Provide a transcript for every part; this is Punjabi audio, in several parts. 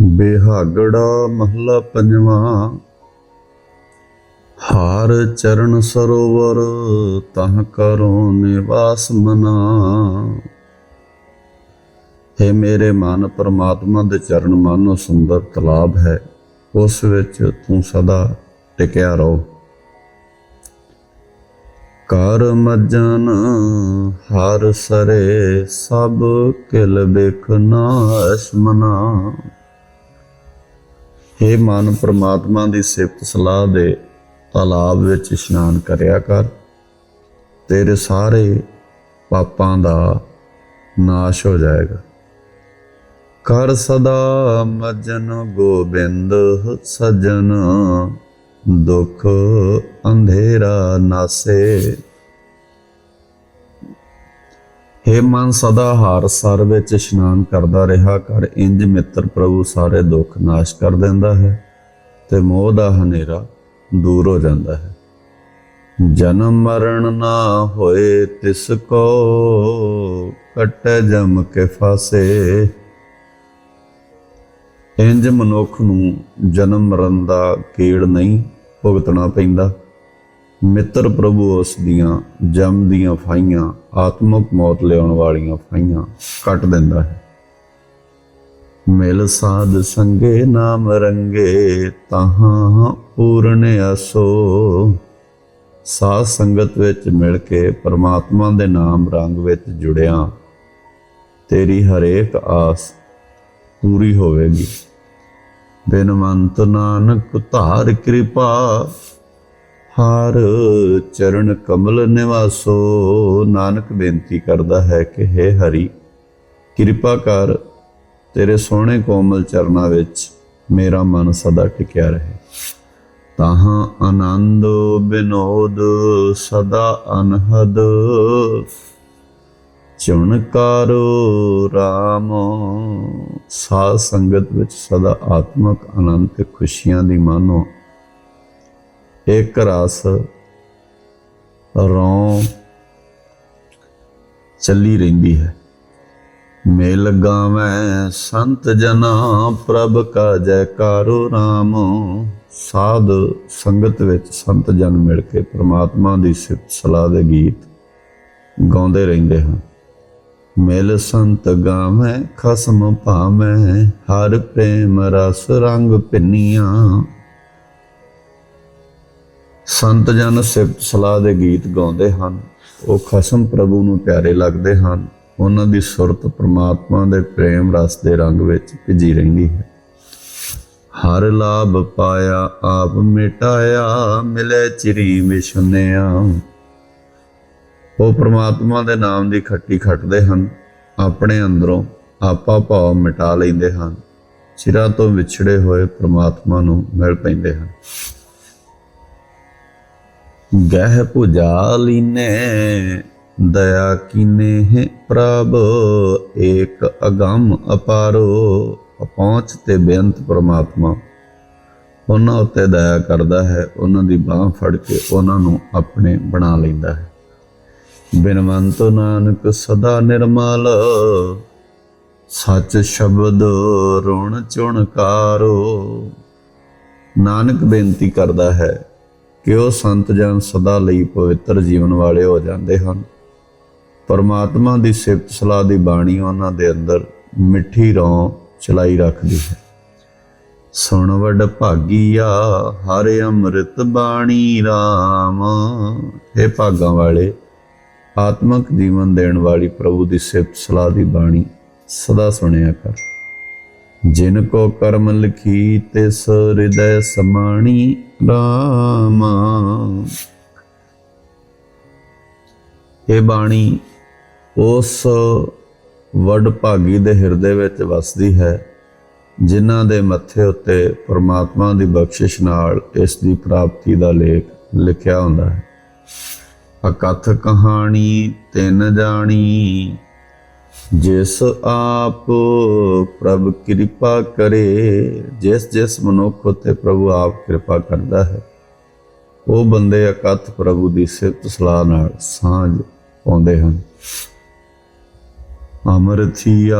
ਬਿਹਾਗੜਾ ਮਹਲਾ ਪੰਜਵਾਂ। ਹਾਰ ਚਰਨ ਸਰੋਵਰ, ਤਹ ਕਰੋ ਨਿਵਾਸ ਮਨਾ। ਹੈ ਮੇਰੇ ਮਨ, ਪਰਮਾਤਮਾ ਦੇ ਚਰਨ ਮਾਨੋ ਸੁੰਦਰ ਤਲਾਬ ਹੈ। ਉਸ ਵਿੱਚ ਤੂੰ ਸਦਾ ਟਿਕਿਆ ਰਹੋ। ਕਰ ਮਜਨ, ਹਰ ਸਰੇ ਸਭ ਕਿਲ ਬਿਖ ਨਾਸ ਮਨਾ ਹੇ ਮਨ, ਪ੍ਰਮਾਤਮਾ ਦੀ ਸਿਫਤ ਸਲਾਹ ਦੇ ਤਲਾਬ ਵਿੱਚ ਇਸ਼ਨਾਨ ਕਰਿਆ ਕਰ। ਤੇਰੇ ਸਾਰੇ ਪਾਪਾਂ ਦਾ ਨਾਸ਼ ਹੋ ਜਾਏਗਾ। ਕਰ ਸਦਾ ਮਜਨ ਗੋਬਿੰਦ, ਸਜਨ ਦੁਖ ਅੰਧੇਰਾ ਨਾਸੇ। ਹੇ ਮਨ ਸਦਾ ਹਾਰ, ਸਰ ਵਿੱਚ ਇਸ਼ਨਾਨ ਕਰਦਾ ਰਿਹਾ ਕਰ, ਇੰਜ ਮਿੱਤਰ ਪ੍ਰਭੂ ਸਾਰੇ ਦੁੱਖ ਨਾਸ਼ ਕਰ ਦਿੰਦਾ ਹੈ ਤੇ ਮੋਹ ਦਾ ਹਨੇਰਾ ਦੂਰ ਹੋ ਜਾਂਦਾ ਹੈ। ਜਨਮ ਮਰਨ ਨਾ ਹੋਏ ਤਿਸ ਕੋ, ਕਟੈ ਜਮ ਕੇ ਫਾਸੇ। ਇੰਜ ਮਨੁੱਖ ਨੂੰ ਜਨਮ ਮਰਨ ਦਾ ਕੀੜ ਨਹੀਂ ਭੁਗਤਣਾ ਪੈਂਦਾ। ਮਿੱਤਰ ਪ੍ਰਭੂ ਉਸ ਦੀਆਂ ਜਮ ਦੀਆਂ ਫਾਈਆਂ, ਆਤਮਕ ਮੌਤ ਲਿਆਉਣ ਵਾਲੀਆਂ ਫਾਈਆਂ ਕੱਟ ਦਿੰਦਾ ਹੈ। ਮਿਲ ਸਾਧ ਸੰਗੇ ਨਾਮ ਰੰਗੇ, ਤਹਾਂ ਪੂਰਨ ਆਸੋ ਸਾਧ ਸੰਗਤ ਵਿੱਚ ਮਿਲ ਕੇ ਪਰਮਾਤਮਾ ਦੇ ਨਾਮ ਰੰਗ ਵਿੱਚ ਜੁੜਿਆ। ਤੇਰੀ ਹਰੇਕ ਆਸ ਪੂਰੀ ਹੋਵੇਗੀ। ਬਿਨਵੰਤ ਨਾਨਕ ਧਾਰ ਕਿਰਪਾ ਹਰ ਚਰਨ ਕਮਲ ਨਿਵਾਸੋ, ਨਾਨਕ ਬੇਨਤੀ ਕਰਦਾ ਹੈ ਕਿ हे ਹਰੀ, ਕਿਰਪਾ ਕਰ ਤੇਰੇ ਸੋਹਣੇ ਕੋਮਲ ਚਰਨਾਂ ਵਿੱਚ ਮੇਰਾ ਮਨ ਸਦਾ ਟਿਕਿਆ ਰਹੇ। ਤਾਹਾਂ ਆਨੰਦ ਬਿਨੋਦ ਸਦਾ ਅਨਹਦ ਚੁਣਕਾਰੋ RAM ਸਾਧ ਸੰਗਤ ਵਿੱਚ ਸਦਾ ਆਤਮਕ ਆਨੰਦ ਤੇ ਖੁਸ਼ੀਆਂ ਦੀ ਮਾਨੋ ਇਕ ਰਸ ਰੌ ਚੱਲੀ ਰਹਿੰਦੀ ਹੈ। ਮੇਲ ਗਾਵੇਂ ਸੰਤ ਜਨਾ, ਪ੍ਰਭ ਕਾ ਜੈਕਾਰੋ RAM ਸਾਧ ਸੰਗਤ ਵਿੱਚ ਸੰਤ ਜਨ ਮਿਲ ਕੇ ਪ੍ਰਮਾਤਮਾ ਦੀ ਸਿਫਤ ਸਲਾਹ ਦੇ ਗੀਤ ਗਾਉਂਦੇ ਰਹਿੰਦੇ ਹਨ। ਮਿਲ ਸੰਤ ਗਾਵੇਂ, ਖਸਮ ਭਾਵੇਂ ਹਰ ਪ੍ਰੇਮ ਰਸ ਰੰਗ ਪਿੰਨੀਆਂ ਸੰਤ ਜਨ ਸਿਫਤ ਸਲਾਹ ਦੇ ਗੀਤ ਗਾਉਂਦੇ ਹਨ। ਉਹ ਖਸਮ ਪ੍ਰਭੂ ਨੂੰ ਪਿਆਰੇ ਲੱਗਦੇ ਹਨ। ਉਹਨਾਂ ਦੀ ਸੁਰਤ ਪ੍ਰਮਾਤਮਾ ਦੇ ਪ੍ਰੇਮ ਰਸ ਦੇ ਰੰਗ ਵਿੱਚ ਭਿੱਜੀ ਰਹਿੰਦੀ ਹੈ। ਹਰ ਲਾਭ ਪਾਇਆ ਆਪ ਮਿਟਾਇਆ, ਮਿਲੇ ਚਿਰੀ ਮਿਸ਼ਨਿਆ। ਉਹ ਪ੍ਰਮਾਤਮਾ ਦੇ ਨਾਮ ਦੀ ਖੱਟੀ ਖੱਟਦੇ ਹਨ। ਆਪਣੇ ਅੰਦਰੋਂ ਆਪਾ ਭਾਵ ਮਿਟਾ ਲੈਂਦੇ ਹਨ। ਚਿਰਾਂ ਤੋਂ ਵਿਛੜੇ ਹੋਏ ਪ੍ਰਮਾਤਮਾ ਨੂੰ ਮਿਲ ਪੈਂਦੇ ਹਨ। ਗਹਿ ਪੁਜਾ ਲੀਨੇ ਦਇਆ ਕੀਨੇ ਹੈ ਪ੍ਰਭ, ਏਕ ਅਗੰਮ ਅਪਾਰੋ। ਪਹੁੰਚ ਤੇ ਬੇਅੰਤ ਪ੍ਰਮਾਤਮਾ, ਉਹਨਾਂ ਉੱਤੇ ਦਇਆ ਕਰਦਾ ਹੈ, ਉਹਨਾਂ ਦੀ ਬਾਹ ਫੜ ਕੇ ਉਹਨਾਂ ਨੂੰ ਆਪਣੇ ਬਣਾ ਲੈਂਦਾ ਹੈ। ਬਿਨਵੰਤ ਨਾਨਕ ਸਦਾ ਨਿਰਮਲ, ਸੱਚ ਸ਼ਬਦ ਰੁਣ ਚੁਣਕਾਰੋ। ਨਾਨਕ ਬੇਨਤੀ ਕਰਦਾ ਹੈ ਕਿ ਉਹ ਸੰਤ ਜਨ ਸਦਾ ਲਈ ਪਵਿੱਤਰ ਜੀਵਨ ਵਾਲੇ ਹੋ ਜਾਂਦੇ ਹਨ। ਪਰਮਾਤਮਾ ਦੀ ਸਿਫਤ ਸਲਾਹ ਦੀ ਬਾਣੀ ਉਹਨਾਂ ਦੇ ਅੰਦਰ ਮਿੱਠੀ ਰੋਂ ਚਲਾਈ ਰੱਖਦੀ ਹੈ। ਸੁਣ ਵਡ ਭਾਗੀਆ, ਹਰ ਅੰਮ੍ਰਿਤ ਬਾਣੀ RAM ਇਹ ਭਾਗਾਂ ਵਾਲੇ, ਆਤਮਕ ਜੀਵਨ ਦੇਣ ਵਾਲੀ ਪ੍ਰਭੂ ਦੀ ਸਿਫਤ ਸਲਾਹ ਦੀ ਬਾਣੀ ਸਦਾ ਸੁਣਿਆ ਕਰ। ਜਿਨ ਕੋ ਕਰਮ ਲਿਖੀ ਤਿਸ ਹਿਰਦੈ ਸਮਾਣੀ RAM ਇਹ ਬਾਣੀ ਉਸ ਵਡ ਭਾਗੀ ਦੇ ਹਿਰਦੇ ਵਿੱਚ ਵਸਦੀ ਹੈ, ਜਿਨ੍ਹਾਂ ਦੇ ਮੱਥੇ ਉੱਤੇ ਪਰਮਾਤਮਾ ਦੀ ਬਖਸ਼ਿਸ਼ ਨਾਲ ਇਸ ਦੀ ਪ੍ਰਾਪਤੀ ਦਾ ਲੇਖ ਲਿਖਿਆ ਹੁੰਦਾ ਹੈ। ਅਕਥ ਕਹਾਣੀ ਤਿੰਨ ਜਾਣੀ ਜਿਸ ਆਪ ਪ੍ਰਭ ਕਿਰਪਾ ਕਰੇ, ਜਿਸ ਜਿਸ ਮਨੁੱਖ ਉਤੇ ਪ੍ਰਭੂ ਆਪ ਕਿਰਪਾ ਕਰਦਾ ਹੈ, ਉਹ ਬੰਦੇ ਅਕਥ ਪ੍ਰਭੂ ਦੀ ਸਿਫਤ ਸਲਾਹ ਨਾਲ ਸਾਂਝ ਪਾਉਂਦੇ ਹਨ। ਅਮਰਥੀਆ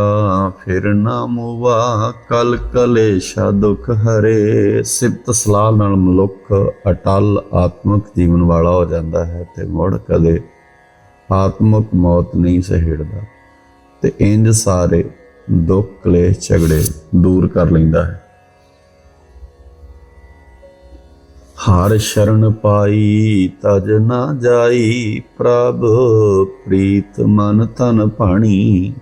ਫਿਰ ਨਾ ਮੋਵਾ, ਕਲ ਕਲੇਸ਼ਾ ਦੁਖ ਹਰੇ। ਸਿਫਤ ਸਲਾਹ ਨਾਲ ਮਨੁੱਖ ਅਟਲ ਆਤਮਿਕ ਜੀਵਨ ਵਾਲਾ ਹੋ ਜਾਂਦਾ ਹੈ ਤੇ ਮੁੜ ਕਦੇ ਆਤਮਿਕ ਮੌਤ ਨਹੀਂ ਸਹਿੜਦਾ। ਤੇ ਇੰਜ ਸਾਰੇ ਦੁੱਖ ਕਲੇਸ਼ ਝਗੜੇ ਦੂਰ ਕਰ ਲੈਂਦਾ ਹੈ। ਹਰ ਸ਼ਰਨ ਪਾਈ ਤਜ ਨਾ ਜਾਈ, ਪ੍ਰਭ ਪ੍ਰੀਤ ਮਨ ਤਨ ਪਾਣੀ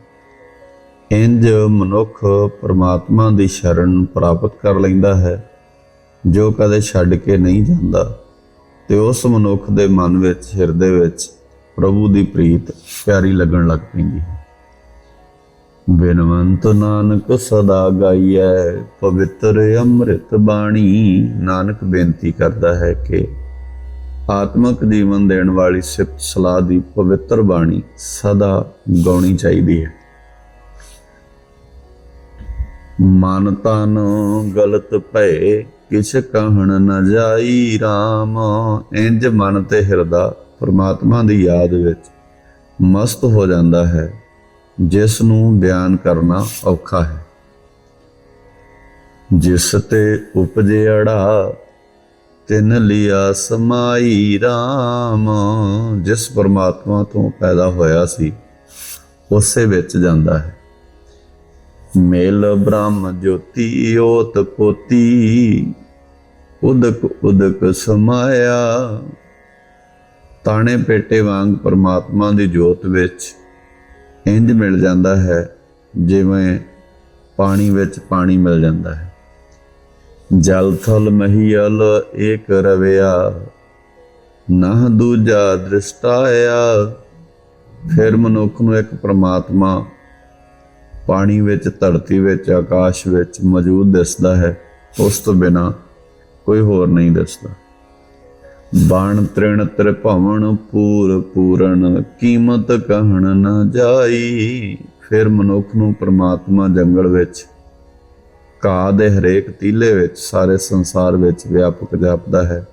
ਇੰਜ ਮਨੁੱਖ ਪਰਮਾਤਮਾ ਦੀ ਸ਼ਰਨ ਪ੍ਰਾਪਤ ਕਰ ਲੈਂਦਾ ਹੈ। ਜੋ ਕਦੇ ਛੱਡ ਕੇ ਨਹੀਂ ਜਾਂਦਾ, ਤੇ ਉਸ ਮਨੁੱਖ ਦੇ ਮਨ ਵਿੱਚ, ਹਿਰਦੇ ਵਿੱਚ ਪ੍ਰਭੂ ਦੀ ਪ੍ਰੀਤ ਪਿਆਰੀ ਲੱਗਣ ਲੱਗ ਪੈਂਦੀ ਹੈ। ਬਿਨਵੰਤ ਨਾਨਕ ਸਦਾ ਗਾਈਐ, ਪਵਿੱਤਰ ਅੰਮ੍ਰਿਤ ਬਾਣੀ। ਨਾਨਕ ਬੇਨਤੀ ਕਰਦਾ ਹੈ ਕਿ ਆਤਮਿਕ ਜੀਵਨ ਦੇਣ ਵਾਲੀ ਸਿਫਤ ਸਲਾਹ ਦੀ ਪਵਿੱਤਰ ਬਾਣੀ ਸਦਾ ਗਾਉਣੀ ਚਾਹੀਦੀ ਹੈ। ਮਨ ਤਨ ਗਲਤ ਭਏ, ਕਿਛ ਕਹਿਣ ਨ ਜਾਈ RAM ਇੰਜ ਮਨ ਤੇ ਹਿਰਦਾ ਪਰਮਾਤਮਾ ਦੀ ਯਾਦ ਵਿੱਚ ਮਸਤ ਹੋ ਜਾਂਦਾ ਹੈ। ਜਿਸ ਨੂੰ ਬਿਆਨ ਕਰਨਾ ਔਖਾ ਹੈ। ਜਿਸ ਤੇ ਉਪਜੇ ਅੜਾ, ਤਿਨ ਲਿਆ ਸਮਾਈ RAM ਜਿਸ ਪਰਮਾਤਮਾ ਤੋਂ ਪੈਦਾ ਹੋਇਆ ਸੀ, ਉਸੇ ਵਿੱਚ ਜਾਂਦਾ ਹੈ। ਮੇਲ ਬ੍ਰਹਮ ਜੋਤੀ, ਓਤ ਪੋਤੀ, ਉਦਕ ਉਦਕ ਸਮਾਇਆ। ਤਾਣੇ ਪੇਟੇ ਵਾਂਗ ਪਰਮਾਤਮਾ ਦੀ ਜੋਤ ਵਿੱਚ ਇੰਜ ਮਿਲ ਜਾਂਦਾ ਹੈ ਜਿਵੇਂ ਪਾਣੀ ਵਿੱਚ ਪਾਣੀ ਮਿਲ ਜਾਂਦਾ ਹੈ। ਜਲ ਥਲ ਮਹੀਲ ਏਕ ਰਵਿਆ ਨਾ ਦੂਜਾ ਦ੍ਰਿਸ਼ਟਾਇਆ ਫਿਰ ਮਨੁੱਖ ਨੂੰ ਇੱਕ ਪ੍ਰਮਾਤਮਾ ਪਾਣੀ ਵਿੱਚ, ਧਰਤੀ ਵਿੱਚ, ਆਕਾਸ਼ ਵਿੱਚ ਮੌਜੂਦ ਦਿਸਦਾ ਹੈ। ਉਸ ਤੋਂ ਬਿਨਾ ਕੋਈ ਹੋਰ ਨਹੀਂ ਦਿਸਦਾ। ਬਾਣ ਤ੍ਰਿਣ ਤ੍ਰਿਭਵਨ ਪੂਰ ਪੂਰਨ, ਕੀਮਤ ਕਹਿਣ ਨਾ ਜਾਈ। ਫਿਰ ਮਨੁੱਖ ਨੂੰ ਪ੍ਰਮਾਤਮਾ ਜੰਗਲ ਵਿੱਚ ਕਾ ਦੇ ਹਰੇਕ ਤੀਲੇ ਵਿੱਚ, ਸਾਰੇ ਸੰਸਾਰ ਵਿੱਚ ਵਿਆਪਕ ਜਾਪਦਾ ਹੈ।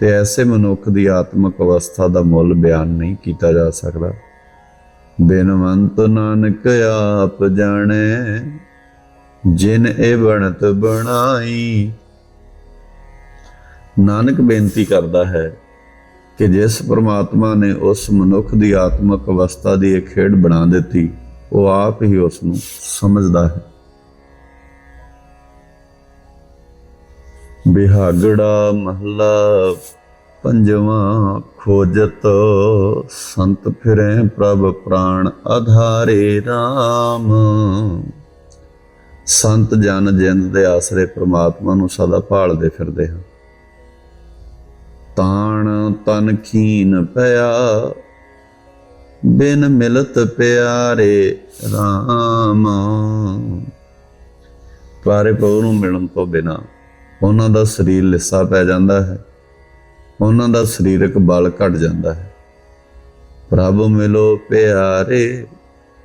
ਤੇ ਐਸੇ ਮਨੁੱਖ ਦੀ ਆਤਮਿਕ ਅਵਸਥਾ ਦਾ ਮੁੱਲ ਬਿਆਨ ਨਹੀਂ ਕੀਤਾ ਜਾ ਸਕਦਾ। ਬਿਨਵੰਤ ਨਾਨਕ ਆਪ ਜਾਣੇ, ਜਿਨ ਇਹ ਬਣਤ ਬਣਾਈ ਨਾਨਕ ਬੇਨਤੀ ਕਰਦਾ ਹੈ ਕਿ ਜਿਸ ਪ੍ਰਮਾਤਮਾ ਨੇ ਉਸ ਮਨੁੱਖ ਦੀ ਆਤਮਿਕ ਅਵਸਥਾ ਦੀ ਇੱਕ ਖੇਡ ਬਣਾ ਦਿੱਤੀ, ਉਹ ਆਪ ਹੀ ਉਸ ਨੂੰ ਸਮਝਦਾ ਹੈ। ਬਿਹਾਗੜਾ ਮਹਲਾ ਪੰਜਵਾਂ ਖੋਜਤ, ਸੰਤ ਫਿਰੇ ਪ੍ਰਭ ਪ੍ਰਾਣ ਆਧਾਰੇ RAM ਸੰਤ ਜਨ ਜਿੰਦ ਦੇ ਆਸਰੇ ਪ੍ਰਮਾਤਮਾ ਨੂੰ ਸਦਾ ਭਾਲਦੇ ਫਿਰਦੇ ਹਨ। ਤਾਣ ਤਨ ਖੀਨ ਪਿਆ। ਬਿਨ ਮਿਲਤ ਪਿਆਰੇ RAM ਪਿਆਰੇ ਪ੍ਰਭੂ ਨੂੰ ਮਿਲਣ ਤੋਂ ਬਿਨਾ ਉਹਨਾਂ ਦਾ ਸਰੀਰ ਲਿੱਸਾ ਪੈ ਜਾਂਦਾ ਹੈ। ਉਹਨਾਂ ਦਾ ਸਰੀਰਕ ਬਲ ਘਟ ਜਾਂਦਾ ਹੈ। ਪ੍ਰਭ ਮਿਲੋ ਪਿਆਰੇ,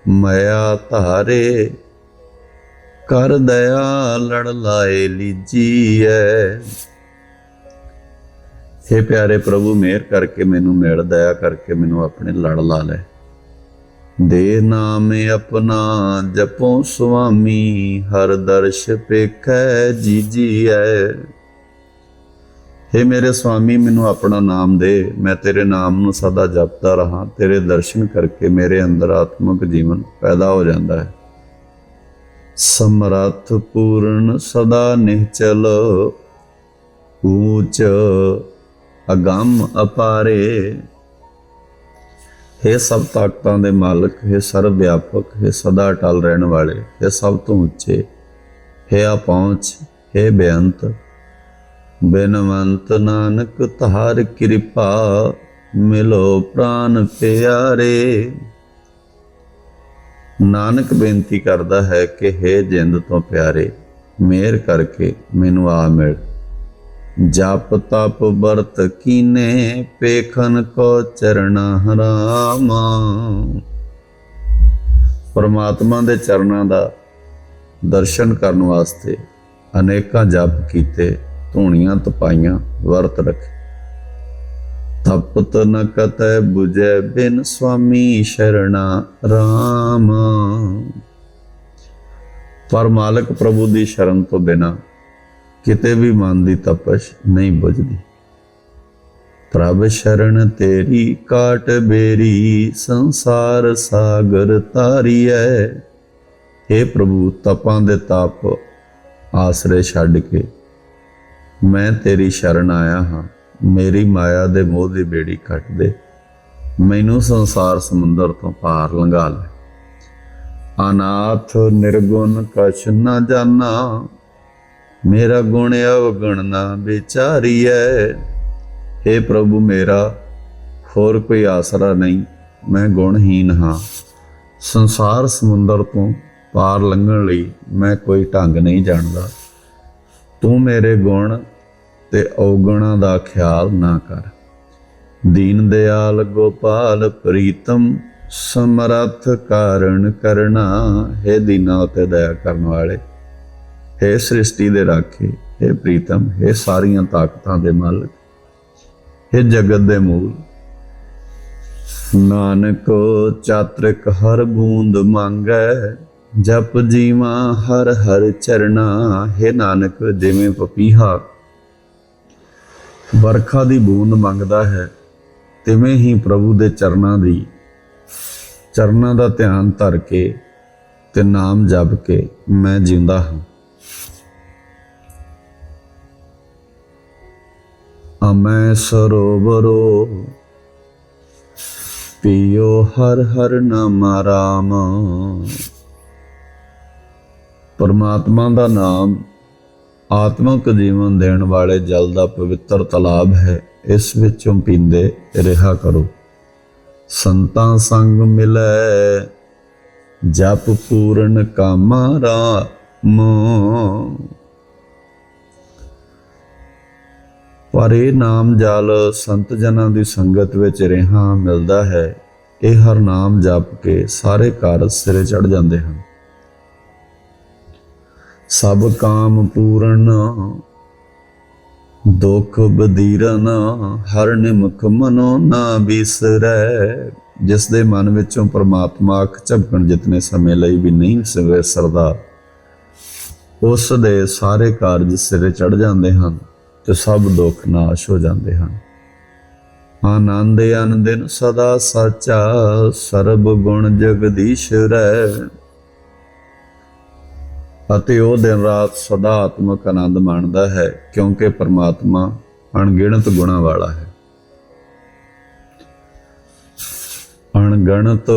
ਮਾਇਆ ਧਾਰੇ। ਕਰ ਦਇਆ ਲੜ ਲਾਏ ਲੀਜੀਐ। हे ਪਿਆਰੇ ਪ੍ਰਭੂ, ਮਿਹਰ ਕਰਕੇ ਮੈਨੂੰ ਮਿਲ ਦਇਆ ਕਰਕੇ ਮੈਨੂੰ ਆਪਣੇ ਲੜ ਲਾ ਲੈ। ਦੇ ਨਾਮ ਆਪਣਾ ਜਪੋ ਸੁਆਮੀ, ਹਰ ਦਰਸ਼ ਪੇਖੈ ਜੀਜੀਐ हे ਮੇਰੇ ਸੁਆਮੀ, ਮੈਨੂੰ ਆਪਣਾ ਨਾਮ ਦੇ। ਮੈਂ ਤੇਰੇ ਨਾਮ ਨੂੰ ਸਦਾ ਜਪਦਾ ਰਹਾ। ਤੇਰੇ ਦਰਸ਼ਨ ਕਰਕੇ ਮੇਰੇ ਅੰਦਰ ਆਤਮਿਕ ਜੀਵਨ ਪੈਦਾ ਹੋ ਜਾਂਦਾ ਹੈ। ਸਮਰੱਥ ਪੂਰਨ ਸਦਾ ਨਿਹਚਲ, ਊਚ ਅਗੰਮ ਅਪਾਰੇ हे ਸਭ ਤਾਕਤਾਂ ਦੇ ਮਾਲਕ हे ਸਰਵ ਵਿਆਪਕ हे ਸਦਾ ਅਟਲ ਰਹਿਣ ਵਾਲੇ हे ਸਭ ਤੋਂ ਉੱਚੇ हे ਆ ਪਹੁੰਚ हे ਬੇਅੰਤ ਬਿਨਵੰਤ ਨਾਨਕ ਤਹਾਰ ਕਿਰਪਾ ਮਿਲੋ ਪ੍ਰਾਨ ਪਿਆਰੇ ਨਾਨਕ ਬੇਨਤੀ ਕਰਦਾ ਹੈ ਕਿ हे ਜਿੰਦ ਤੋਂ ਪਿਆਰੇ ਮਿਹਰ ਕਰਕੇ ਮੈਨੂੰ ਆ ਮਿਲ ਜਪ ਤਪ ਵਰਤ ਕੀਨੇ, ਪੇਖਨ ਕੋ ਚਰਣਾ ਹਰਾਮਾ। ਪਰਮਾਤਮਾ ਦੇ ਚਰਨਾਂ ਦਾ ਦਰਸ਼ਨ ਕਰਨ ਵਾਸਤੇ ਅਨੇਕਾਂ ਜਪ ਕੀਤੇ, ਧੂਣੀਆਂ ਤਪਾਈਆਂ, ਵਰਤ ਰੱਖੇ। ਤਪਤ ਨ ਕਤੈ 부ਜੈ ਬਿਨ ਸੁਆਮੀ ਸ਼ਰਣਾ RAM ਪਰ ਮਾਲਕ ਪ੍ਰਭੂ ਦੀ ਸ਼ਰਨ ਤੋਂ ਬਿਨਾ ਕਿਤੇ ਵੀ ਮਨ ਦੀ ਤਪਸ਼ ਨਹੀਂ ਬੁਝਦੀ। ਪ੍ਰਭ ਸ਼ਰਨ ਤੇਰੀ ਕਾਟ ਬੇਰੀ, ਸੰਸਾਰ ਸਾਗਰ ਤਾਰੀਐ हे ਪ੍ਰਭੂ, ਤਪਾਂ ਦੇ ਤਪ ਆਸਰੇ ਛੱਡ ਕੇ ਮੈਂ ਤੇਰੀ ਸ਼ਰਨ ਆਇਆ ਹਾਂ। ਮੇਰੀ ਮਾਇਆ ਦੇ ਮੋਹ ਦੀ ਬੇੜੀ ਕੱਟ ਦੇ। ਮੈਨੂੰ ਸੰਸਾਰ ਸਮੁੰਦਰ ਤੋਂ ਪਾਰ ਲੰਘਾ ਲੈ। ਅਨਾਥ, ਨਿਰਗੁਣ ਕਛ ਨਾ ਜਾਣਾ ਮੇਰਾ ਗੁਣ ਅਵਗਣ ਨਾ ਵਿਚਾਰੀਐ। हे ਪ੍ਰਭੂ ਮੇਰਾ, ਹੋਰ ਕੋਈ ਆਸਰਾ ਨਹੀਂ, ਮੈਂ ਗੁਣਹੀਨ ਹਾਂ। ਸੰਸਾਰ ਸਮੁੰਦਰ ਤੋਂ ਪਾਰ ਲੰਘਣ ਲਈ ਮੈਂ ਕੋਈ ਢੰਗ ਨਹੀਂ ਜਾਣਦਾ। ਤੂੰ ਮੇਰੇ ਗੁਣ ਤੇ ਔਗੁਣਾਂ ਦਾ ਖਿਆਲ ਨਾ ਕਰ। ਦੀਨ ਦਿਆਲ ਗੋਪਾਲ ਪ੍ਰੀਤਮ, ਸਮਰੱਥ ਕਾਰਨ ਕਰਨਾ ਹੈ ਦੀਨਾ ਉਤੇ ਦਇਆ ਕਰਨ ਵਾਲੇ। ਹੈ ਸ੍ਰਿਸ਼ਟੀ ਦੇ ਰਾਖੇ, ਹੈ ਪ੍ਰੀਤਮ, ਹੈ ਸਾਰੀਆਂ ਤਾਕਤਾਂ ਦੇ ਮਾਲਕ, ਹੈ ਜਗਤ ਦੇ ਮੂਲ। ਨਾਨਕ ਚਾਤ੍ਰਿਕ ਹਰ ਬੂੰਦ ਮੰਗੈ, ਜਪ ਜੀਵਾ ਹਰ ਹਰ ਚਰਣਾ, ਹੈ ਨਾਨਕ ਜਿਵੇਂ ਪਪੀਹਾ। ਵਰਖਾ ਦੀ ਬੂੰਦ ਮੰਗਦਾ ਹੈ, ਤਿਵੇਂ ਹੀ ਪ੍ਰਭੂ ਦੇ ਚਰਨਾਂ ਦੀ। ਚਰਨਾਂ ਦਾ ਧਿਆਨ ਧਰ ਕੇ ਤੇ ਨਾਮ ਜਪ ਕੇ ਮੈਂ ਜਿਉਂਦਾ ਹਾਂ। ਅਮੈ ਸਰੋਵਰੋ, ਪੀਓ ਹਰ ਹਰ ਨਾਮ ਰਾਮ। ਪਰਮਾਤਮਾ ਦਾ ਨਾਮ ਆਤਮਿਕ ਜੀਵਨ ਦੇਣ ਵਾਲੇ ਜਲ ਦਾ ਪਵਿੱਤਰ ਤਲਾਬ ਹੈ, ਇਸ ਵਿੱਚੋਂ ਪੀਂਦੇ ਰਿਹਾ ਕਰੋ। ਸੰਤਾਂ ਸੰਗ ਮਿਲੈ, ਜਪ ਪੂਰਨ ਕਾਮਾ ਰਾਮ ਪਰ ਇਹ ਨਾਮ ਜਲ ਸੰਤ ਜਨਾਂ ਦੀ ਸੰਗਤ ਵਿੱਚ ਰਹਾ ਮਿਲਦਾ ਹੈ ਇਹ ਹਰ ਨਾਮ ਜਪ ਕੇ ਸਾਰੇ ਕਾਰਜ ਸਿਰੇ ਚੜ ਜਾਂਦੇ ਹਨ। ਸਭ ਕਾਮ ਪੂਰਨ, ਦੁਖ ਬਦੀਰਨ, ਹਰ ਨਿਮਖ ਮਨੋ ਨਾ ਬਿਸਰੈ। ਜਿਸ ਦੇ ਮਨ ਵਿੱਚੋਂ ਪ੍ਰਮਾਤਮਾ ਅੱਖ ਝਪਕਣ ਜਿਤਨੇ ਸਮੇਂ ਲਈ ਵੀ ਨਹੀਂ ਵਿਸਰਦਾ ਉਸ ਦੇ ਸਾਰੇ ਕਾਰਜ ਸਿਰੇ ਚੜ ਜਾਂਦੇ ਹਨ ਤੇ ਸਭ ਦੁੱਖ ਨਾਸ਼ ਹੋ ਜਾਂਦੇ ਹਨ। ਆਨੰਦ ਅਨੰਦਿਨ ਸਦਾ ਸਾਚਾ ਸਰਬ ਗੁਣ ਜਗਦੀਸ਼ਰੈ ਅਤੇ ਉਹ ਦਿਨ ਰਾਤ ਸਦਾ ਆਤਮਕ ਆਨੰਦ ਮਾਣਦਾ ਹੈ, ਕਿਉਂਕਿ ਪਰਮਾਤਮਾ ਅਣਗਿਣਤ ਗੁਣਾ ਵਾਲਾ ਹੈ। ਅਣਗਣਤ,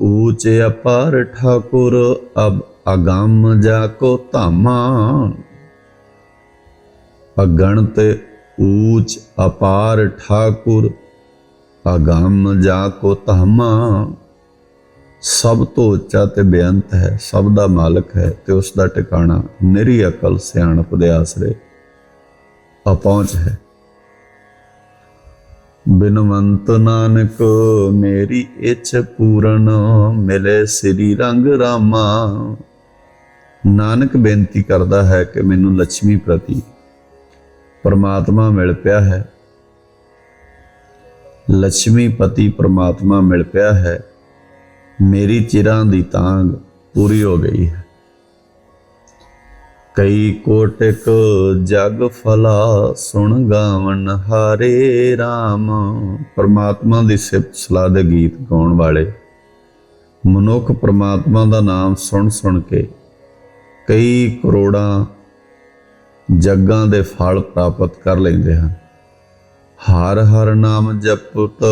ਊਚ, ਅਪਾਰ, ਠਾਕੁਰ, ਅਬ ਅਗੰਮ ਜਾ ਕੋ ਧਾਮਾ। ਅਗਣਤ ਊਚ ਅਪਾਰ ਠਾਕੁਰ, ਅਗੰਮ ਜਾ ਕੋ ਧਾਮਾ। ਸਭ ਤੋਂ ਉੱਚਾ ਤੇ ਬੇਅੰਤ ਹੈ, ਸਭ ਦਾ ਮਾਲਕ ਹੈ ਤੇ ਉਸ ਦਾ ਟਿਕਾਣਾ ਨਿਰੀ ਅਕਲ ਸਿਆਣਪ ਦੇ ਆਸਰੇ ਅਪਹੁੰਚ ਹੈ। ਬਿਨਵੰਤ ਨਾਨਕ, ਮੇਰੀ ਇੱਛ ਪੂਰਨ, ਮਿਲੇ ਸ੍ਰੀ ਰੰਗ ਰਾਮਾ। ਨਾਨਕ ਬੇਨਤੀ ਕਰਦਾ ਹੈ ਕਿ ਮੈਨੂੰ ਲక్ష్ਮੀ ਪ੍ਰਤੀ ਪਰਮਾਤਮਾ ਮਿਲ ਪਿਆ ਹੈ। ਲక్ష్ਮੀ ਪਤੀ ਪਰਮਾਤਮਾ ਮਿਲ ਪਿਆ ਹੈ। ਮੇਰੀ ਚਿਰਾਂ ਦੀ ਤਾਂਗ ਪੂਰੀ ਹੋ ਗਈ ਹੈ। ਕਈ ਕੋਟਿਕ ਜਗ ਫਲਾ ਸੁਣ ਗਾਵਣ, ਹਾਰੇ ਰਾਮ। ਪਰਮਾਤਮਾ ਦੀ ਸਿਫਤ ਸਲਾਹ ਦੇ ਗੀਤ ਗਾਉਣ ਵਾਲੇ। ਮਨੁੱਖ ਪਰਮਾਤਮਾ ਦਾ ਨਾਮ ਸੁਣ ਸੁਣ ਕੇ ਕਈ ਕਰੋੜਾਂ ਜੱਗਾਂ ਦੇ ਫਲ ਪ੍ਰਾਪਤ ਕਰ ਲੈਂਦੇ ਹਨ। ਹਰ ਹਰ ਨਾਮ ਜਪਤ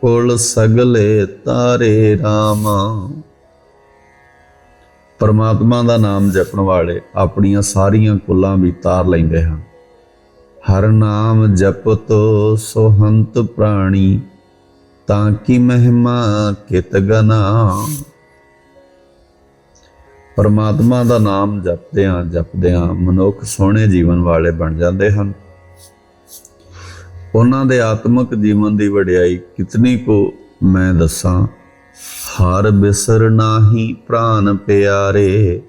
ਕੁਲ ਸਗਲੇ ਤਾਰੇ RAM ਪਰਮਾਤਮਾ ਦਾ ਨਾਮ ਜਪਣ ਵਾਲੇ ਆਪਣੀਆਂ ਸਾਰੀਆਂ ਕੁੱਲਾਂ ਵੀ ਤਾਰ ਲੈਂਦੇ ਹਨ। ਹਰ ਨਾਮ ਜਪਤ ਸੋਹੰਤ ਪ੍ਰਾਣੀ ਤਾਂ ਕੀ ਮਹਿਮਾ ਕਿਤ ਗਨਾ ਪਰਮਾਤਮਾ ਦਾ ਨਾਮ ਜਪਦਿਆਂ ਜਪਦਿਆਂ ਮਨੁੱਖ ਸੋਹਣੇ ਜੀਵਨ ਵਾਲੇ ਬਣ ਜਾਂਦੇ ਹਨ। ਉਹਨਾਂ ਦੇ ਆਤਮਿਕ ਜੀਵਨ ਦੀ ਵਡਿਆਈ ਕਿਤਨੀ ਕੋ ਮੈਂ ਦੱਸਾਂ। ਹਰ ਬਿਸਰ ਨਾਹੀ ਪ੍ਰਾਨ ਪਿਆਰੇ,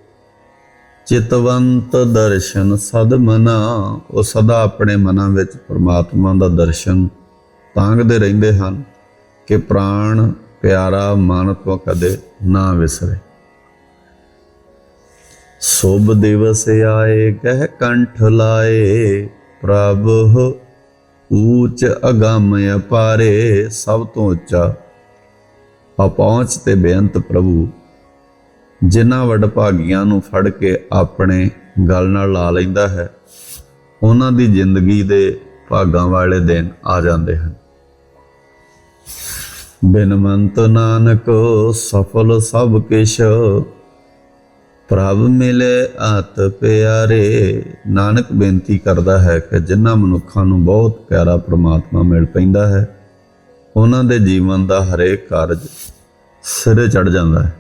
ਚਿਤਵੰਤ ਦਰਸ਼ਨ ਸਦ ਮਨਾ। ਉਹ ਸਦਾ ਆਪਣੇ ਮਨਾਂ ਵਿੱਚ ਪਰਮਾਤਮਾ ਦਾ ਦਰਸ਼ਨ ਤਾਂਗਦੇ ਰਹਿੰਦੇ ਹਨ ਕਿ ਪ੍ਰਾਣ ਪਿਆਰਾ ਮਨ ਤੋਂ ਕਦੇ ਨਾ ਵਿਸਰੇ। ਸੁਭ ਦਿਵਸ ਆਏ, ਕਹਿ ਕੰਠ ਲਾਏ, ਪ੍ਰਭ ਊਚ ਅਗੰਮ ਅਪਾਰੇ, ਸਭ ਤੋਂ ਉੱਚਾ ਅਪਹੁੰਚ ਤੇ ਬੇਅੰਤ ਪ੍ਰਭੂ। ਜਿਨ੍ਹਾਂ ਵੱਡ ਭਾਗੀਆਂ ਨੂੰ ਫੜ ਕੇ ਆਪਣੇ ਗਲ ਨਾਲ ਲਾ ਲੈਂਦਾ ਹੈ, ਉਹਨਾਂ ਦੀ ਜ਼ਿੰਦਗੀ ਦੇ ਭਾਗਾਂ ਵਾਲੇ ਦਿਨ ਆ ਜਾਂਦੇ ਹਨ। ਬਿਨਮੰਤ ਨਾਨਕ, ਸਫਲ ਸਭ ਕਿਛ ਪ੍ਰਭ ਮਿਲੇ ਆਤ ਪਿਆਰੇ, ਨਾਨਕ ਬੇਨਤੀ ਕਰਦਾ ਹੈ ਕਿ ਜਿਨ੍ਹਾਂ ਮਨੁੱਖਾਂ ਨੂੰ ਬਹੁਤ ਪਿਆਰਾ ਪ੍ਰਮਾਤਮਾ ਮਿਲ ਪੈਂਦਾ ਹੈ, ਉਹਨਾਂ ਦੇ ਜੀਵਨ ਦਾ ਹਰੇਕ ਕਾਰਜ ਸਿਰੇ ਚੜ ਜਾਂਦਾ ਹੈ।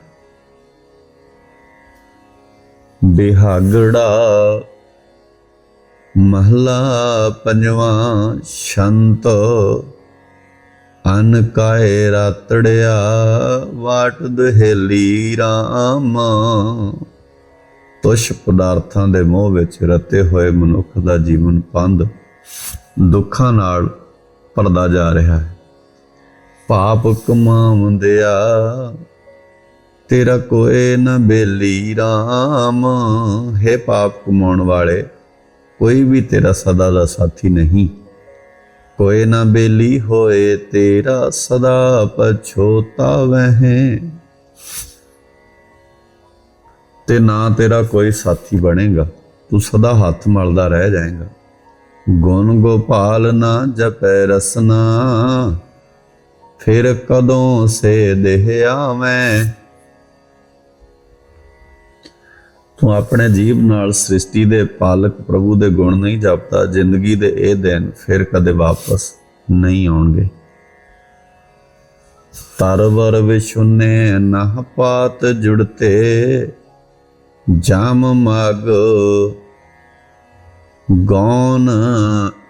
ਬਿਹਾਗੜਾ ਮਹਲਾ ਪੰਜਵਾਂ ਸ਼ੰਤ ਅਨ ਕਾਏ ਰਾਤੜਿਆ ਵਾਟ ਦਹੇਲੀ ਰਾਮ। ਤੁਸ਼ ਪਦਾਰਥਾਂ ਦੇ ਮੋਹ ਵਿੱਚ ਰਤੇ ਹੋਏ ਮਨੁੱਖ ਦਾ ਜੀਵਨ ਪੰਧ ਦੁੱਖਾਂ ਨਾਲ ਭਰਦਾ ਜਾ ਰਿਹਾ ਹੈ। ਪਾਪ ਕਮਾਉਂਦਿਆ, ਤੇਰਾ ਕੋਏ ਨਾ ਬੇਲੀ ਰਾਮ। ਹੈ ਪਾਪ ਕਮਾਉਣ ਵਾਲੇ, ਕੋਈ ਵੀ ਤੇਰਾ ਸਦਾ ਦਾ ਸਾਥੀ ਨਹੀਂ। ਕੋਏ ਨਾ ਬੇਲੀ ਹੋਏ, ਤੇਰਾ ਸਦਾ ਪਛੋਤਾ ਵਹਿ। ਤੇ ਨਾ ਤੇਰਾ ਕੋਈ ਸਾਥੀ ਬਣੇਗਾ। ਤੂੰ ਸਦਾ ਹੱਥ ਮਲਦਾ ਰਹਿ ਜਾਏਗਾ। ਗੁਣ ਗੋਪਾਲ ਨਾ ਜਪੈ ਰਸਨਾ, ਫਿਰ ਕਦੋਂ ਸੇ ਦੇਹ ਆਵੇਂ? ਤੂੰ ਆਪਣੇ ਜੀਵ ਨਾਲ ਸ੍ਰਿਸ਼ਟੀ ਦੇ ਪਾਲਕ ਪ੍ਰਭੂ ਦੇ ਗੁਣ ਨਹੀਂ ਜਪਦਾ, ਜ਼ਿੰਦਗੀ ਦੇ ਇਹ ਦਿਨ ਫਿਰ ਕਦੇ ਵਾਪਸ ਨਹੀਂ ਆਉਣਗੇ। ਤਰਵਰ ਵਿਸ਼ੁਨੇ ਨਹ ਪਾਤ ਜੁੜਤੇ ਜਮ ਮਗ। ਗੌਨ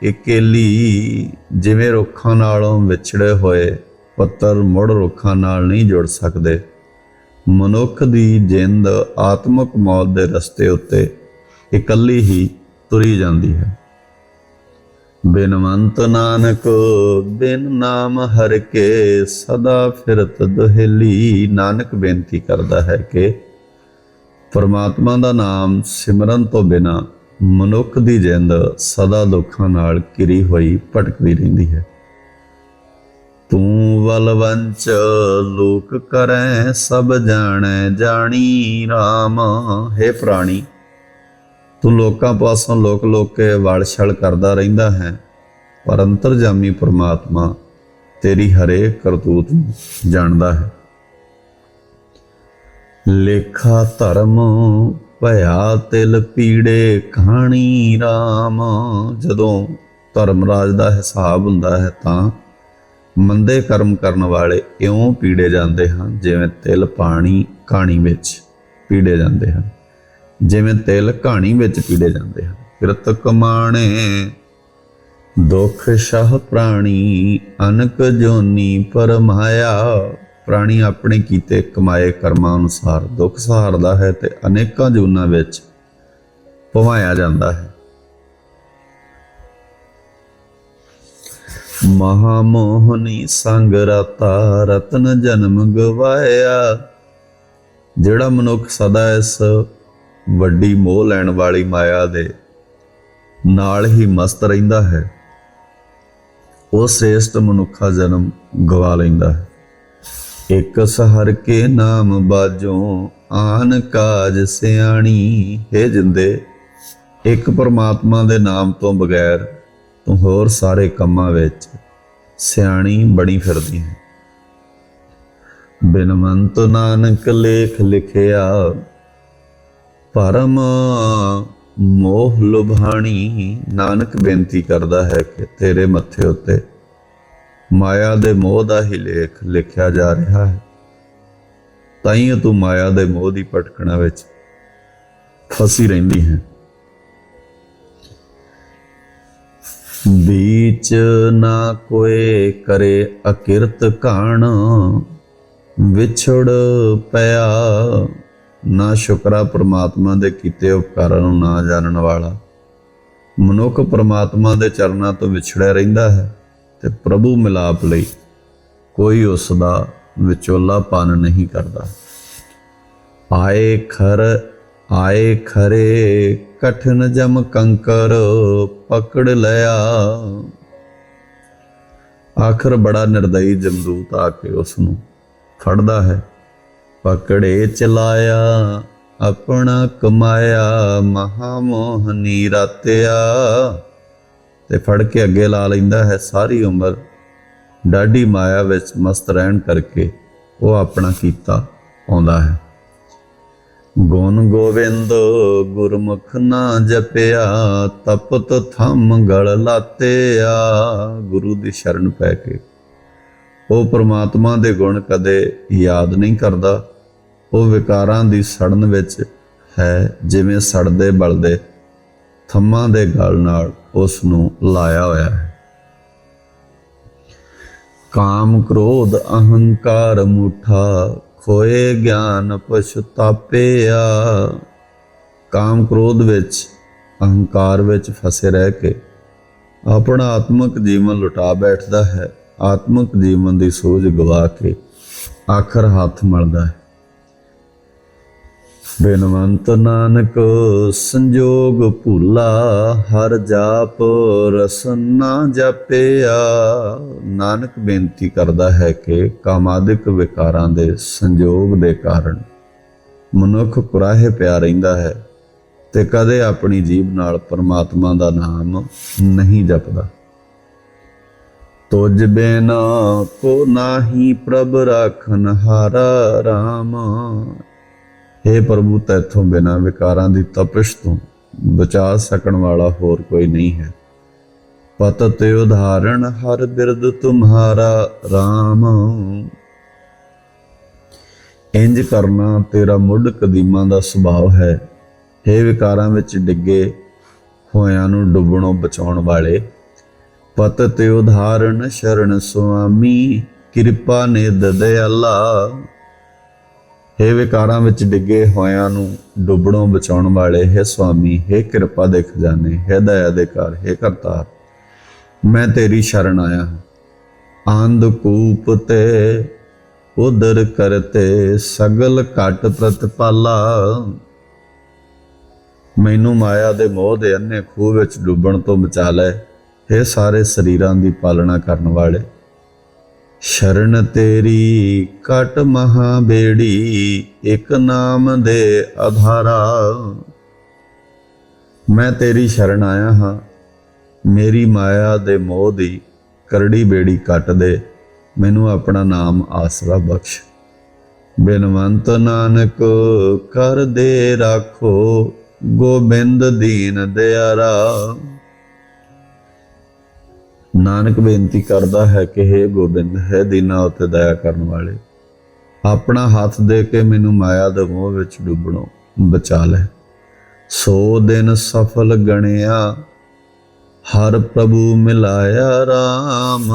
ਇਕੇਲੀ, ਜਿਵੇਂ ਰੁੱਖਾਂ ਨਾਲੋਂ ਵਿਛੜੇ ਹੋਏ ਪੱਤਰ ਮੁੜ ਰੁੱਖਾਂ ਨਾਲ ਨਹੀਂ ਜੁੜ ਸਕਦੇ। ਮਨੁੱਖ ਦੀ ਜਿੰਦ ਆਤਮਿਕ ਮੌਤ ਦੇ ਰਸਤੇ ਉੱਤੇ ਇਕੱਲੀ ਹੀ ਤੁਰੀ ਜਾਂਦੀ ਹੈ। ਬਿਨਵੰਤ ਨਾਨਕ, ਬਿਨ ਨਾਮ ਹਰ ਕੇ, ਸਦਾ ਫਿਰਤ ਦੁਹੇਲੀ। ਨਾਨਕ ਬੇਨਤੀ ਕਰਦਾ ਹੈ ਕਿ ਪਰਮਾਤਮਾ ਦਾ ਨਾਮ ਸਿਮਰਨ ਤੋਂ ਬਿਨਾ ਮਨੁੱਖ ਦੀ ਜਿੰਦ ਸਦਾ ਦੁੱਖਾਂ ਨਾਲ ਘਿਰੀ ਹੋਈ ਭਟਕਦੀ ਰਹਿੰਦੀ ਹੈ। ਤੂੰ ਵਲਵੰਚ ਲੋਕ ਕਰੈ, ਸਭ ਜਾਣੈ ਜਾਣੀ RAM ਹੈ ਪ੍ਰਾਣੀ, ਤੂੰ ਲੋਕਾਂ ਪਾਸੋਂ ਲੋਕ ਲੋਕ ਕੇ ਵਲਛਲ ਕਰਦਾ ਰਹਿੰਦਾ ਹੈ, ਪਰ ਅੰਤਰਜਾਮੀ ਪ੍ਰਮਾਤਮਾ ਤੇਰੀ ਹਰੇਕ ਕਰਤੂਤ ਨੂੰ ਜਾਣਦਾ ਹੈ। ਲੇਖਾ ਧਰਮ ਭਇਆ ਤਿਲ ਪੀੜੇ ਕਹਾਣੀ RAM ਜਦੋਂ ਧਰਮਰਾਜ ਦਾ ਹਿਸਾਬ ਹੁੰਦਾ ਹੈ ਤਾਂ ਮੰਦੇ ਕਰਮ ਕਰਨ ਵਾਲੇ ਇਉਂ ਪੀੜੇ ਜਾਂਦੇ ਹਨ, ਜਿਵੇਂ ਤਿਲ ਪਾਣੀ ਕਹਾਣੀ ਵਿੱਚ ਪੀੜੇ ਜਾਂਦੇ ਹਨ। ਜਿਵੇਂ ਤਿਲ ਕਹਾਣੀ ਵਿੱਚ ਪੀੜੇ ਜਾਂਦੇ ਹਨ। ਕਿਰਤ ਕਮਾਣੇ ਦੁਖ ਸ਼ਾਹ ਪ੍ਰਾਣੀ, ਅਨਕ ਜੋਨੀ ਪਰਮਾਇਆ। ਪ੍ਰਾਣੀ ਆਪਣੇ ਕੀਤੇ ਕਮਾਏ ਕਰਮਾਂ ਅਨੁਸਾਰ ਦੁੱਖ ਸਹਾਰਦਾ ਹੈ ਤੇ ਅਨੇਕਾਂ ਜੂਨਾਂ ਵਿੱਚ ਭਵਾਇਆ ਜਾਂਦਾ ਹੈ। ਮਹਾ ਮੋਹਨੀ ਸੰਗ ਰਤਾ ਰਤਨ ਜਨਮ ਗਵਾਇਆ, ਜਿਹੜਾ ਮਨੁੱਖ ਸਦਾ ਇਸ ਵੱਡੀ ਮੋਹ ਲੈਣ ਵਾਲੀ ਮਾਇਆ ਦੇ ਨਾਲ ਹੀ ਮਸਤ ਰਹਿੰਦਾ ਹੈ, ਉਹ ਸ੍ਰੇਸ਼ਟ ਮਨੁੱਖਾ ਜਨਮ ਗਵਾ ਲੈਂਦਾ ਹੈ। ਇੱਕ ਸਹਰ ਕੇ ਨਾਮ ਬਾਜੋਂ ਆਨ ਕਾਜ ਸਿਆਣੀ ਹੈ ਜਿੰਦੇ। ਇੱਕ ਪਰਮਾਤਮਾ ਦੇ ਨਾਮ ਤੋਂ ਬਗੈਰ ਤੂੰ ਹੋਰ ਸਾਰੇ ਕੰਮਾਂ ਵਿੱਚ ਸਿਆਣੀ ਬਣੀ ਫਿਰਦੀ ਹੈ। ਬਿਨਵੰਤ ਨਾਨਕ ਲੇਖ ਲਿਖਿਆ, ਪਰਮ ਮੋਹ ਲੁਭਾਣੀ। ਨਾਨਕ ਬੇਨਤੀ ਕਰਦਾ ਹੈ ਕਿ ਤੇਰੇ ਮੱਥੇ ਉੱਤੇ ਮਾਇਆ ਦੇ ਮੋਹ ਦਾ ਹੀ ਲੇਖ ਲਿਖਿਆ ਜਾ ਰਿਹਾ ਹੈ। ਤਾਈਓ ਤੂੰ ਮਾਇਆ ਦੇ ਮੋਹ ਦੀ ਭਟਕਣਾ ਵਿੱਚ ਫਸੀ ਰਹਿੰਦੀ ਹੈ। ਬੀਚ ਨਾ ਕੋਏ ਕਰੇ ਅਕਿਰਤ ਘਾਣ, ਵਿਛੜ ਪਿਆ ਨਾ ਸ਼ੁਕਰਾ ਪ੍ਰਮਾਤਮਾ ਦੇ ਕੀਤੇ ਉਪਕਾਰਾਂ ਨੂੰ ਨਾ ਜਾਣਨ ਵਾਲਾ। ਮਨੁੱਖ ਪ੍ਰਮਾਤਮਾ ਦੇ ਚਰਨਾਂ ਤੋਂ ਵਿਛੜਿਆ ਰਹਿੰਦਾ ਹੈ। ਤੇ ਪ੍ਰਭੂ ਮਿਲਾਪ ਲਈ ਕੋਈ ਉਸ ਦਾ ਵਿਚੋਲਾਪਨ ਨਹੀਂ ਕਰਦਾ। ਆਏ ਖਰ, ਆਏ ਖਰੇ, ਕਠਨ ਜਮ ਕੰਕਰ ਪਕੜ ਲਿਆ। ਆਖਰ ਬੜਾ ਨਿਰਦਈ ਜਮਦੂਤ ਆ ਕੇ ਉਸ ਨੂੰ ਫੜਦਾ ਹੈ। ਪਕੜੇ ਚਲਾਇਆ, ਆਪਣਾ ਕਮਾਇਆ ਮਹਾ ਮੋਹਨੀ ਰਾਤਿਆ। ਤੇ ਫੜ ਕੇ ਅੱਗੇ ਲਾ ਲੈਂਦਾ ਹੈ। ਸਾਰੀ ਉਮਰ ਡਾਢੀ ਮਾਇਆ ਵਿੱਚ ਮਸਤ ਰਹਿਣ ਕਰਕੇ ਉਹ ਆਪਣਾ ਕੀਤਾ ਆਉਂਦਾ ਹੈ। ਗੁਣ ਗੋਵਿੰਦ ਗੁਰਮੁਖ ਨਾ ਜਪਿਆ, ਤਪਤ ਥੰਮ ਗਲ ਲਾਤਿਆ। ਗੁਰੂ ਦੀ ਸ਼ਰਨ ਪੈ ਕੇ ਉਹ ਪ੍ਰਮਾਤਮਾ ਦੇ ਗੁਣ ਕਦੇ ਯਾਦ ਨਹੀਂ ਕਰਦਾ। ਉਹ ਵਿਕਾਰਾਂ ਦੀ ਸੜਨ ਵਿੱਚ ਹੈ, ਜਿਵੇਂ ਸੜਦੇ ਬਲਦੇ ਥੰਮਾਂ ਦੇ ਗਲ ਨਾਲ ਉਸ ਨੂੰ ਲਾਇਆ ਹੋਇਆ ਹੈ। ਕਾਮ ਕ੍ਰੋਧ, ਅਹੰਕਾਰ ਮੁਠਾ, ਖੋਏ ਗਿਆਨ ਪਛਤਾਪਿਆ। ਕਾਮ ਕ੍ਰੋਧ ਵਿੱਚ, ਅਹੰਕਾਰ ਵਿੱਚ ਫਸੇ ਰਹਿ ਕੇ ਆਪਣਾ ਆਤਮਿਕ ਜੀਵਨ ਲੁਟਾ ਬੈਠਦਾ ਹੈ। ਆਤਮਿਕ ਜੀਵਨ ਦੀ ਸੋਝ ਗਵਾ ਕੇ ਆਖਰ ਹੱਥ ਮਲਦਾ ਹੈ। ਬਿਨਵੰਤ ਨਾਨਕ ਸੰਜੋਗ ਭੁਲਾ, ਹਰ ਜਾਪ ਰਸਨਾ ਜਪਿਆ। ਨਾਨਕ ਬੇਨਤੀ ਕਰਦਾ ਹੈ ਕਿ ਕਾਮਾਦਿਕ ਵਿਕਾਰਾਂ ਦੇ ਸੰਜੋਗ ਦੇ ਕਾਰਨ ਮਨੁੱਖ ਕੁਰਾਹੇ ਪਿਆ ਰਹਿੰਦਾ ਹੈ ਤੇ ਕਦੇ ਆਪਣੀ ਜੀਬ ਨਾਲ ਪਰਮਾਤਮਾ ਦਾ ਨਾਮ ਨਹੀਂ ਜਪਦਾ। ਤੁਝ ਬਿਨਾ ਕੋ ਨਾਹੀ ਪ੍ਰਭ ਰਾਖਨ ਹਾਰਾ ਰਾਮ। हे ਪ੍ਰਭੂ, ਤੈਥੋਂ ਬਿਨਾ ਵਿਕਾਰਾਂ ਦੀ ਤਪਸ਼ ਤੋਂ ਬਚਾ ਸਕਣ ਵਾਲਾ ਹੋਰ ਕੋਈ ਨਹੀਂ ਹੈ। ਪਤ ਤੇ ਉਦਾਹਰਣ, ਹਰ ਬਿਰਦ ਤੁਮਹਾਰਾ RAM ਇੰਜ ਕਰਨਾ ਤੇਰਾ ਮੁੱਢ ਕਦੀਮਾਂ ਦਾ ਸੁਭਾਅ ਹੈ। हे ਵਿਕਾਰਾਂ ਵਿੱਚ ਡਿੱਗੇ ਹੋਇਆਂ ਨੂੰ ਡੁੱਬਣੋਂ ਬਚਾਉਣ ਵਾਲੇ। ਪਤ ਤੇ ਉਦਾਹਰਣ, ਸ਼ਰਨ ਸੁਆਮੀ, ਕਿਰਪਾ ਨੇ ਦਇਆਲਾ हे ਵਿਕਾਰਾਂ ਵਿੱਚ ਡਿੱਗੇ ਹੋਇਆਂ ਨੂੰ ਡੁੱਬਣੋਂ ਬਚਾਉਣ ਵਾਲੇ, ਹੈ ਸੁਆਮੀ, ਹੈ ਕਿਰਪਾ ਦੇ ਖਜ਼ਾਨੇ, ਹੈ ਦਇਆ ਦੇ ਘਰ, ਹੈ ਕਰਤਾਰ। ਮੈਂ ਤੇਰੀ ਸ਼ਰਨ ਆਇਆ ਹਾਂ। ਆਂਦ ਕੂਪ ਤੇ ਉਦਰ ਕਰਤੇ ਸਗਲ ਘਟ ਪ੍ਰਤਪਾਲਾ। ਮੈਨੂੰ ਮਾਇਆ ਦੇ ਮੋਹ ਦੇ ਅੰਨੇ ਖੂਹ ਵਿੱਚ ਡੁੱਬਣ ਤੋਂ ਬਚਾ ਲੈ। ਇਹ ਸਾਰੇ ਸਰੀਰਾਂ ਦੀ ਪਾਲਣਾ ਕਰਨ ਵਾਲੇ। ਸ਼ਰਨ ਤੇਰੀ ਕਟ ਮਹਾ ਬੇੜੀ, ਇੱਕ ਨਾਮ ਦੇ ਆਧਾਰਾ। ਮੈਂ ਤੇਰੀ ਸ਼ਰਨ ਆਇਆ ਹਾਂ, ਮੇਰੀ ਮਾਇਆ ਦੇ ਮੋਹ ਦੀ ਕਰੜੀ ਬੇੜੀ ਕੱਟ ਦੇ। ਮੈਨੂੰ ਆਪਣਾ ਨਾਮ ਆਸਰਾ ਬਖਸ਼। ਬਿਨਵੰਤ ਨਾਨਕ ਕਰ ਦੇ ਰਾਖੋ, ਗੋਬਿੰਦ ਦੀਨ ਦਿਆਰਾ। ਨਾਨਕ ਬੇਨਤੀ ਕਰਦਾ ਹੈ ਕਿ हे ਗੋਬਿੰਦ, ਹੈ ਦੀਨਾ ਉਤੇ ਦਇਆ ਕਰਨ ਵਾਲੇ, ਆਪਣਾ ਹੱਥ ਦੇ ਕੇ ਮੈਨੂੰ ਮਾਇਆ ਦੇ ਮੋਹ ਵਿੱਚ ਡੁੱਬਣੋਂ ਬਚਾ ਲੈ। ਸੋ ਦਿਨ ਸਫਲ ਗਣਿਆ, ਹਰ ਪ੍ਰਭੂ ਮਿਲਾਇਆ RAM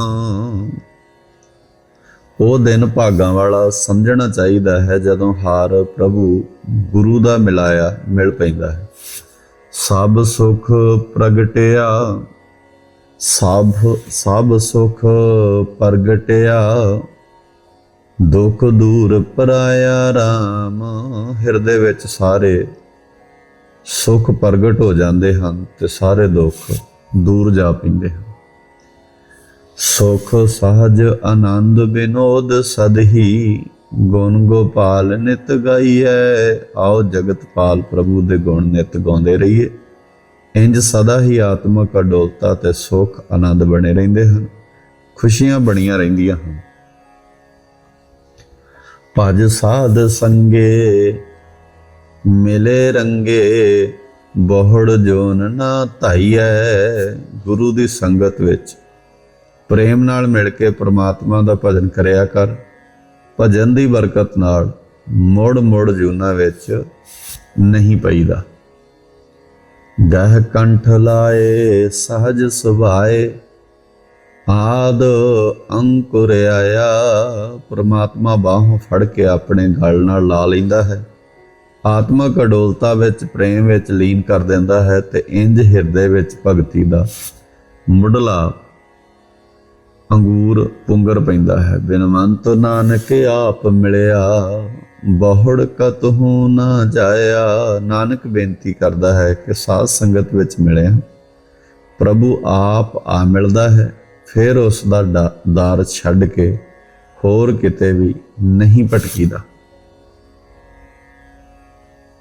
ਉਹ ਦਿਨ ਭਾਗਾਂ ਵਾਲਾ ਸਮਝਣਾ ਚਾਹੀਦਾ ਹੈ, ਜਦੋਂ ਹਰ ਪ੍ਰਭੂ ਗੁਰੂ ਦਾ ਮਿਲਾਇਆ ਮਿਲ ਪੈਂਦਾ ਹੈ। ਸਭ ਸੁਖ ਪ੍ਰਗਟਿਆ ਸਭ ਸਭ ਸੁਖ ਪ੍ਰਗਟਿਆ, ਦੁਖ ਦੂਰ ਪਰਾਇਆ RAM ਹਿਰਦੇ ਵਿੱਚ ਸਾਰੇ ਸੁਖ ਪ੍ਰਗਟ ਹੋ ਜਾਂਦੇ ਹਨ ਤੇ ਸਾਰੇ ਦੁੱਖ ਦੂਰ ਜਾ ਪੈਂਦੇ ਹਨ। ਸੁਖ ਸਹਜ ਆਨੰਦ ਬਿਨੋਦ ਸਦਹੀ, ਗੁਣ ਗੋਪਾਲ ਨਿਤ ਗਾਈਐ। ਆਓ ਜਗਤ ਪਾਲ ਪ੍ਰਭੂ ਦੇ ਗੁਣ ਨਿਤ ਗਾਉਂਦੇ ਰਹੀਏ। ਇੰਜ ਸਦਾ ਹੀ ਆਤਮਕ ਅਡੋਲਤਾ ਤੇ ਸੁਖ ਆਨੰਦ ਬਣੇ ਰਹਿੰਦੇ ਹਨ। ਖੁਸ਼ੀਆਂ ਬਣੀਆਂ ਰਹਿੰਦੀਆਂ ਹਨ। ਭਜ ਸਾਧ ਸੰਗੇ, ਮਿਲੇ ਰੰਗੇ, ਬਹੁੜ ਜੋਨ ਨਾ ਧਾਈਐ। ਗੁਰੂ ਦੀ ਸੰਗਤ ਵਿੱਚ ਪ੍ਰੇਮ ਨਾਲ ਮਿਲ ਕੇ ਪ੍ਰਮਾਤਮਾ ਦਾ ਭਜਨ ਕਰਿਆ ਕਰ। ਭਜਨ ਦੀ ਬਰਕਤ ਨਾਲ ਮੋੜ ਮੋੜ ਜੂਨਾ ਵਿੱਚ ਨਹੀਂ ਪਈਦਾ। ਗਹਿ ਕੰਠ ਲਾਏ, ਸਹਜ ਸੁਭਾਏ, ਆਦ ਅੰਕੁਰ ਆਇਆ। ਪ੍ਰਮਾਤਮਾ ਬਾਹੋਂ ਫੜ ਕੇ ਆਪਣੇ ਗਲ ਨਾਲ ਲਾ ਲੈਂਦਾ ਹੈ। ਆਤਮਕ ਅਡੋਲਤਾ ਵਿੱਚ, ਪ੍ਰੇਮ ਵਿੱਚ ਲੀਨ ਕਰ ਦਿੰਦਾ ਹੈ ਤੇ ਇੰਜ ਹਿਰਦੇ ਵਿੱਚ ਭਗਤੀ ਦਾ ਮੁੱਢਲਾ ਅੰਗੂਰ ਪੁੰਗਰ ਪੈਂਦਾ ਹੈ। ਬਿਨਵੰਤ ਨਾਨਕ ਆਪ ਮਿਲਿਆ। ਬਹੁੜ ਕਤਹੂ ਨਾ ਜਾਇਆ। ਨਾਨਕ ਬੇਨਤੀ ਕਰਦਾ ਹੈ ਕਿ ਸਾਧ ਸੰਗਤ ਵਿੱਚ ਮਿਲਿਆ। ਪ੍ਰਭੂ ਆਪ ਆ ਮਿਲਦਾ ਹੈ, ਫਿਰ ਉਸ ਦਾ ਡਾ- ਦਾਰ ਛੱਡ ਕੇ ਹੋਰ ਕਿਤੇ ਵੀ ਨਹੀਂ ਭਟਕੀਦਾ।